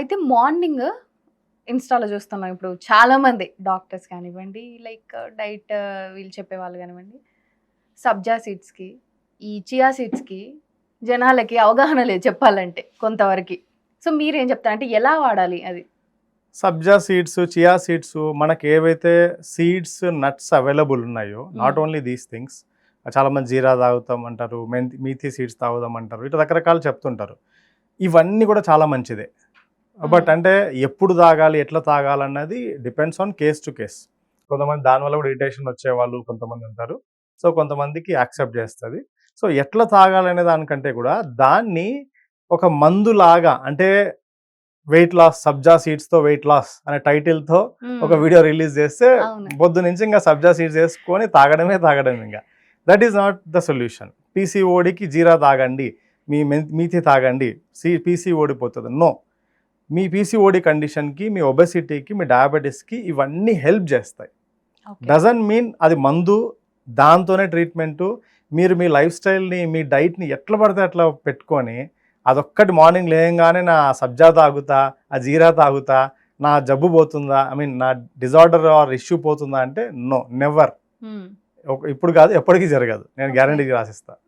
అయితే మార్నింగ్ ఇన్స్టాలో చూస్తున్నాం ఇప్పుడు చాలా మంది డాక్టర్స్ కానివ్వండి లైక్ డైట్ వీళ్ళు చెప్పేవాళ్ళు కానివ్వండి. సబ్జా సీడ్స్కి ఈ చియా సీడ్స్కి జనాలకి అవగాహన లేదు చెప్పాలంటే కొంతవరకు. సో మీరేం చెప్తారు? అంటే ఎలా వాడాలి అది? సబ్జా సీడ్స్ చియా సీడ్స్ మనకి ఏవైతే సీడ్స్ నట్స్ అవైలబుల్ ఉన్నాయో నాట్. ఓన్లీ దీస్ థింగ్స్ చాలా మంది జీరా తాగుతాం అంటారు మెంతి మీథీ సీడ్స్ తాగుదాం అంటారు ఇట్లా రకరకాలు చెప్తుంటారు. ఇవన్నీ కూడా చాలా మంచిదే. బట్. అంటే ఎప్పుడు తాగాలి ఎట్లా తాగాలన్నది depends on case to case కొంతమంది దానివల్ల కూడా ఇరిటేషన్ వచ్చే వాళ్ళు కొంతమంది ఉంటారు. సో కొంతమందికి యాక్సెప్ట్ చేస్తుంది. సో ఎట్లా తాగాలనే దానికంటే కూడా దాన్ని ఒక మందులాగా అంటే వెయిట్ లాస్ సబ్జా సీడ్స్తో వెయిట్ లాస్ అనే టైటిల్తో ఒక వీడియో రిలీజ్ చేస్తే. పొద్దు నుంచి ఇంకా సబ్జా సీడ్స్ వేసుకొని తాగడమే తాగడం ఇంకా. That is not the solution పీసీఓడికి జీరా తాగండి. మీ మీథి తాగండి. సి పీసీఓడి పోతుంది. నో మీ పీసీఓడి కండిషన్కి మీ ఒబెసిటీకి మీ డయాబెటీస్కి ఇవన్నీ హెల్ప్ చేస్తాయి. డజన్ మీన్ అది మందు దాంతోనే ట్రీట్మెంటు మీరు మీ లైఫ్ స్టైల్ని మీ డైట్ని ఎట్లా పడితే అట్లా పెట్టుకొని అదొక్కటి మార్నింగ్ లేయంగానే నా సబ్జా తాగుతా ఆ జీరా తాగుతా నా జబ్బు పోతుందా ఐ మీన్ నా డిజార్డర్ ఆర్ ఇష్యూ పోతుందా అంటే నో నెవర్. ఇప్పుడు కాదు ఎప్పటికీ జరగదు నేను Okay. గ్యారంటీకి రాసిస్తా